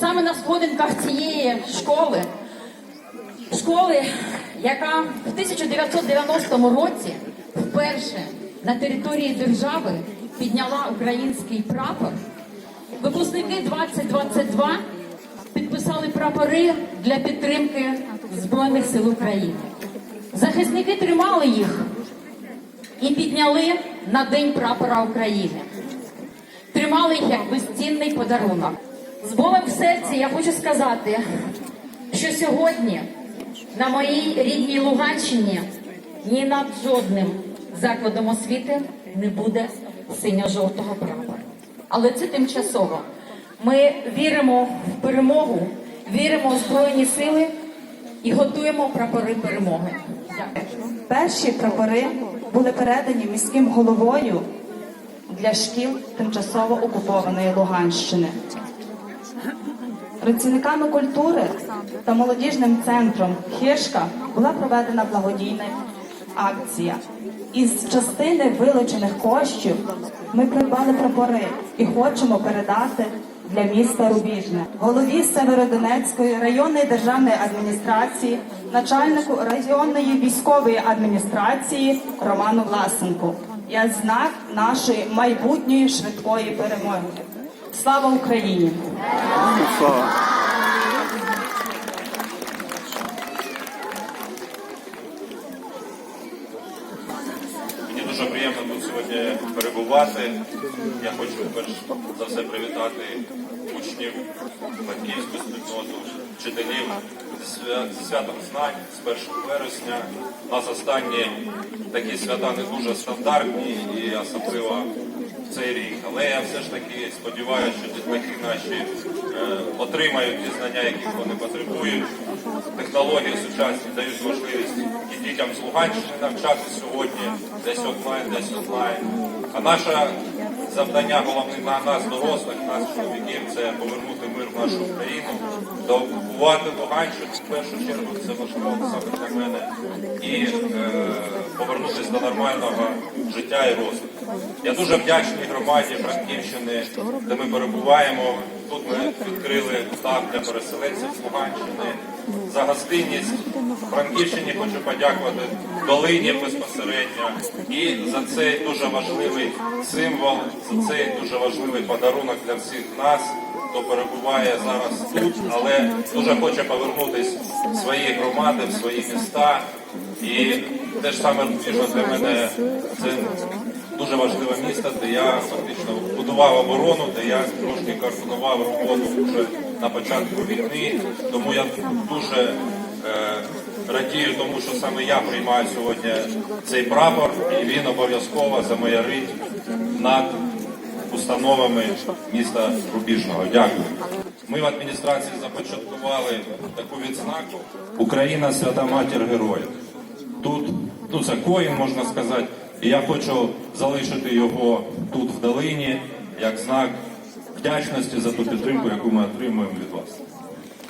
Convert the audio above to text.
саме на сходинках цієї школи, школи, яка в 1990 році вперше на території держави підняла український прапор, випускники 2022 підписали прапори для підтримки Збройних сил України. Захисники тримали їх і підняли на День прапора України. Тримали їх як безцінний подарунок. З болем в серці я хочу сказати, що сьогодні на моїй рідній Луганщині ні над жодним закладом освіти не буде синьо-жовтого прапора. Але це тимчасово. Ми віримо в перемогу, віримо у Збройні сили і готуємо прапори перемоги. Перші прапори були передані міським головою для шкіл тимчасово окупованої Луганщини. Працівниками культури та молодіжним центром Хишка була проведена благодійна акція. Із частини вилучених коштів ми придбали прапори і хочемо передати для міста Рубіжне, голові Северодонецької районної державної адміністрації, начальнику районної військової адміністрації Роману Власенку. Я знак нашої майбутньої швидкої перемоги. Слава Україні! Мені дуже приємно тут сьогодні перебувати. Я хочу перш за все привітати учнів, батьківську спільноту, вчителів зі святом знань з 1 вересня. У нас останні такі свята не дуже стандартні і особливо цей рік. Але я все ж таки сподіваюся, що дітлахи наші е, отримають ті знання, яких вони потребують. Технології сучасні дають можливість і дітям з Луганщини навчатися сьогодні, десь офлайн, десь онлайн. А наше завдання головне на нас, дорослих, нас, чоловіків, це повернути мир в нашу країну, доокупувати Луганщину, в першу чергу це важливо саме для мене, і е, повернутися до нормального життя і розвитку. Я дуже вдячний громаді Франківщини, де ми перебуваємо. Тут ми відкрили штаб для переселенців з Луганщини. За гостинність Франківщині хочу подякувати Долині безпосередньо і за цей дуже важливий символ, за цей дуже важливий подарунок для всіх нас, хто перебуває зараз тут, але дуже хоче повернутися в свої громади, в свої міста. І те ж саме Рубіжно для мене це дуже важливе місто, де я фактично будував оборону, де я трошки координував роботу вже на початку війни. Тому я дуже е, радію, тому що саме я приймаю сьогодні цей прапор, і він обов'язково замаярить над установами міста Рубіжного. Дякую. Ми в адміністрації започаткували таку відзнаку Україна свята матір героїв. Тут ну, це коїн, можна сказати, і я хочу залишити його тут в долині як знак вдячності за ту підтримку, яку ми отримуємо від вас.